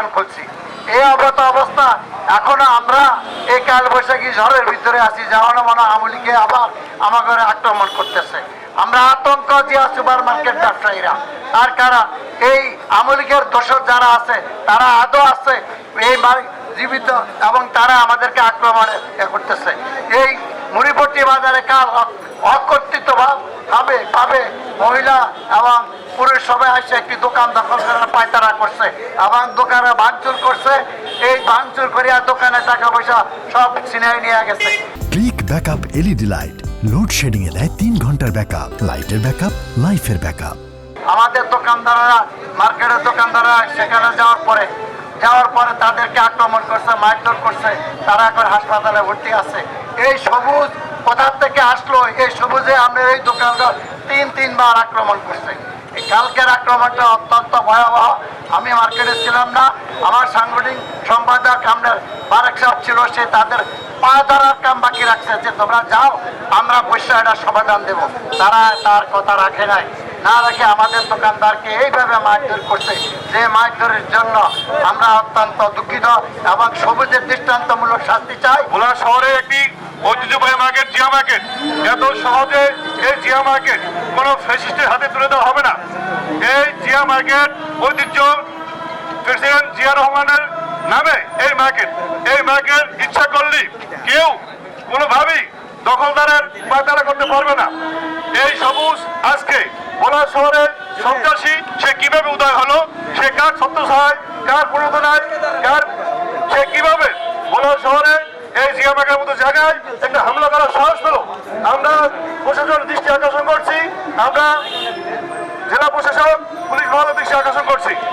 প্রাণ করছি। এই অবত অবস্থা। এখনও আমরা এই কাল বৈশাখী ঝড়ের ভিতরে আছি। যেমন মনে আমলিকে আবার আমার ঘরে আক্রমণ করতেছে। আমরা আতঙ্ক যে সুপার মার্কেট ব্যবসায়ীরা আর কারা এই আমলিকের দোষর যারা আছে, তারা আদৌ আছে এই জীবিত এবং তারা আমাদেরকে আক্রমণ করতেছে। ভাবে পাবে। মহিলা এবং পুরুষ সবাই আসে একটি দোকান দখল করে পায়তারা করছে এবং দোকানে ভাঙচুর করছে। এই ভাঙচুর করিয়া দোকানে টাকা পয়সা সব ছিনিয়ে নিয়ে গেছে। Click backup LED light. Load shedding এ দেয় তিন ঘণ্টার ব্যাকআপ। লাইটের ব্যাকআপ লাইফের ব্যাকআপ। আমাদের দোকানদাররা মার্কেটের দোকানদাররা সেখানে যাওয়ার পরে যাওয়ার পরে তাদেরকে আক্রমণ করছে মারধর করছে। তারা এখন হাসপাতালে ভর্তি আছে। এই সবুজ কোথার থেকে আসলো এই সবুজে আমরা এই দোকানদার তিন, তিনবার আক্রমণ করছে। এই কালকের আক্রমণটা অত্যন্ত ভয়াবহ। আমি মার্কেটে ছিলাম না। আমার সাংগঠনিক সম্পাদক আমাদের বারেক সাহেব ছিল, সে তাদের পা ধরার কাম বাকি রাখছে। যে তোমরা যাও, আমরা বসে এটা সমাধান দেব। তারা তার কথা রাখে নাই। না রেখে আমাদের দোকানদারকে এইভাবে মারধর করছে, যে মারধরের জন্য আমরা অত্যন্ত দুঃখিত এবং সবুজের দৃষ্টান্তমূলক শাস্তি চাই। ভোলা শহরে একটি ঐতিহ্যবাহী জিয়া মার্কেট। এত সহজে এই জিয়া মার্কেট কোনো ফ্যাসিস্টের হাতে তুলে দেওয়া হবে না। এই জিয়া মার্কেট ঐতিহ্য প্রেসিডেন্ট জিয়া রহমানের নামে এই মার্কেট। এই মার্কেট ইচ্ছা করলে কেউ কোনোভাবেই দখলদারের পায়তারা করতে পারবে না। এই সবুজ আজকে ভোলা শহরে সন্ত্রাসী, সে কীভাবে উদয় হলো? সে কার সত্য সহায় কার প্রণোদনায়, কার সে কীভাবে ভোলা শহরে এই জিয়ামাকের মতো জায়গায়